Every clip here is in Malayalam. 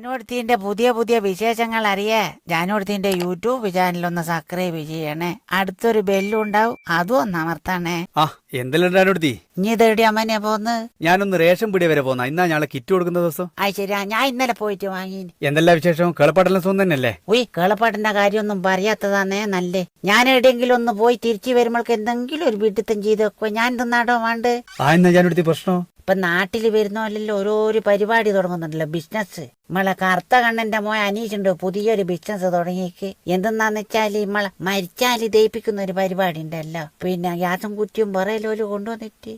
ജാനുവടുത്തിന്റെ പുതിയ പുതിയ വിശേഷങ്ങൾ അറിയേ ജാനുവടുത്തിന്റെ യൂട്യൂബ് ചാനൽ ഒന്ന് സബ്സ്ക്രൈബ് ചെയ്യണേ. അടുത്തൊരു ബെല്ലുണ്ടാവും അതും ഒന്ന് അമർത്തണേ. ആ എന്തെല്ലാം ഇനി തേടി അമ്മനെ പോന്ന്. ഞാനൊന്ന് റേഷൻ പിടി വരെ പോന്ന. ഇന്നാ ഞാളെ കിറ്റ് കൊടുക്കുന്ന ദിവസം? ആ ശരിയാ ഞാൻ ഇന്നലെ പോയിട്ട് വാങ്ങി എന്തെല്ലാം വിശേഷം? കളപ്പാടെല്ലാം സുഖം തന്നെയല്ലേ? ഉയ് കേളപ്പാട്ടിന്റെ കാര്യമൊന്നും പറയാത്തതാന്നേ നല്ലേ. ഞാൻ എവിടെയെങ്കിലും ഒന്ന് പോയി തിരിച്ചു വരുമ്പോൾക്ക് എന്തെങ്കിലും ഒരു വീട്ടിത്തം ചെയ്ത് വെക്കുക ഞാൻ തിന്നാടോ വേണ്ട? ആ എന്നാ ഞാനെടുത്തി പ്രശ്നം? ഇപ്പൊ നാട്ടിൽ വരുന്നോല്ലല്ലോ ഓരോരോ പരിപാടി തുടങ്ങുന്നുണ്ടല്ലോ ബിസിനസ്. നമ്മളെ കറുത്ത കണ്ണന്റെ മോൻ അനീഷുണ്ട് പുതിയൊരു ബിസിനസ് തുടങ്ങിയേക്ക്. എന്തെന്നാന്ന് വെച്ചാൽ നമ്മളെ മരിച്ചാൽ ദയിപ്പിക്കുന്ന ഒരു പരിപാടി ഉണ്ടല്ലോ പിന്നെ ഗ്യാസും കുറ്റിയും പറയലോൽ കൊണ്ടുവന്നിട്ട്.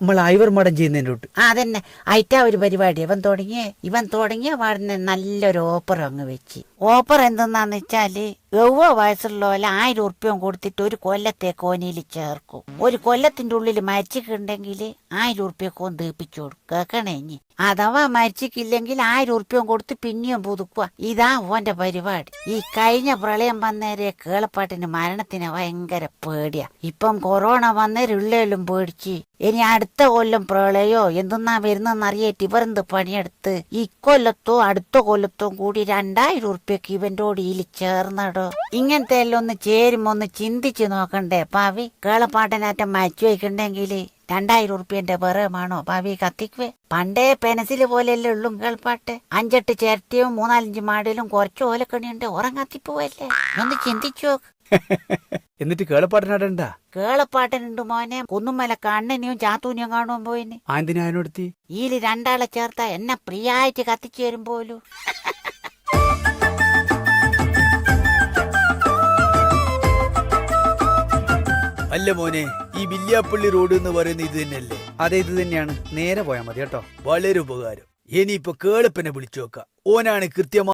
നമ്മൾ ഐവർ മടം ചെയ്യുന്നതിന്റെ തൊട്ട് ആ അതന്നെ. അയറ്റാ ഒരു പരിപാടി. ഇവൻ തുടങ്ങിയേ ഇവൻ തുടങ്ങിയ പാടുന്ന നല്ലൊരു ഓപ്പർ അങ്ങ് വെച്ച്. ഓപ്പർ എന്തെന്നാന്ന് വെച്ചാൽ എവ്വോ വയസ്സുള്ള പോലെ ആയിരം ഉറുപ്പ്യം കൊടുത്തിട്ട് ഒരു കൊല്ലത്തെ കോനിയിൽ ചേർക്കും. ഒരു കൊല്ലത്തിന്റെ ഉള്ളിൽ മരിച്ചിട്ടുണ്ടെങ്കിൽ ആയിരം ഉറുപ്പ്യൊക്കെ ഒന്ന് തീപ്പിച്ചു കൊടുക്കും. കേക്കണേ ഇനി. അഥവാ മരിച്ചിട്ടില്ലെങ്കിൽ ആയിരം ഉറുപ്പ്യം കൊടുത്ത് പിന്നെയും പുതുക്കുക ഇതാ ഓന്റെ പരിപാടി. ഈ കഴിഞ്ഞ പ്രളയം വന്നേരെ കേളപ്പാട്ടിന് മരണത്തിന് ഭയങ്കര പേടിയാ. ഇപ്പം കൊറോണ വന്നേരുള്ളേലും പേടിച്ച്. ഇനി അടുത്ത കൊല്ലം പ്രളയോ എന്തെന്നാ വരുന്നെന്ന് അറിയേറ്റ് ഇവരെന്ത് പണിയെടുത്ത്? ഇക്കൊല്ലത്തോ അടുത്ത കൊല്ലത്തോ കൂടി രണ്ടായിരം ഉറുപ്പ്യക്ക് ഇവന്റെ ഓടിയിൽ ചേർന്നടോ. ഇങ്ങനത്തെ എല്ലാം ഒന്ന് ചേരുമ്പോ ഒന്ന് ചിന്തിച്ചു നോക്കണ്ടേ പാവി? കേളപ്പാട്ടനാറ്റം മരിച്ചു വയ്ക്കണ്ടെങ്കിൽ രണ്ടായിരം ഉറുപ്പ്യന്റെ വിറമാണോ ഭാവി കത്തിക്കുവേ. പണ്ടേ പെനസിൽ പോലെയല്ലേ ഉള്ളൂ കേൾപ്പാട്ട് അഞ്ചെട്ട് ചേർത്തിയും മൂന്നാലഞ്ച് മാടിലും കുറച്ച് ഓലക്കണിയുണ്ട്. ഉറങ്ങത്തിപ്പോവല്ലേ? ഒന്ന് ചിന്തിച്ചു എന്നിട്ട് കേളപ്പാട്ടിനാടണ്ട കേളപ്പാട്ടനുണ്ട് മോനെ. കുന്നുമല കണ്ണനെയും ചാത്തൂനെയും കാണുവാൻ പോയിന്. ആ എന്തിനാ അതിനോടുത്തി? ഈൽ രണ്ടാളെ ചേർത്ത എന്നെ പ്രിയായിട്ട് കത്തിച്ചു തരും പോലും. അല്ല മോനെ ഈ വില്യാപ്പള്ളി റോഡ് എന്ന് പറയുന്ന ഇത് തന്നെയല്ലേ? അതെ ഇത് തന്നെയാണ്. നേരെ പോയാൽ മതി കേട്ടോ. വളരെ ഉപകാരം. ഇനിയിപ്പോ കേളപ്പനെ വിളിച്ചു നോക്കാം. ഓനാണ് കൃത്യമായി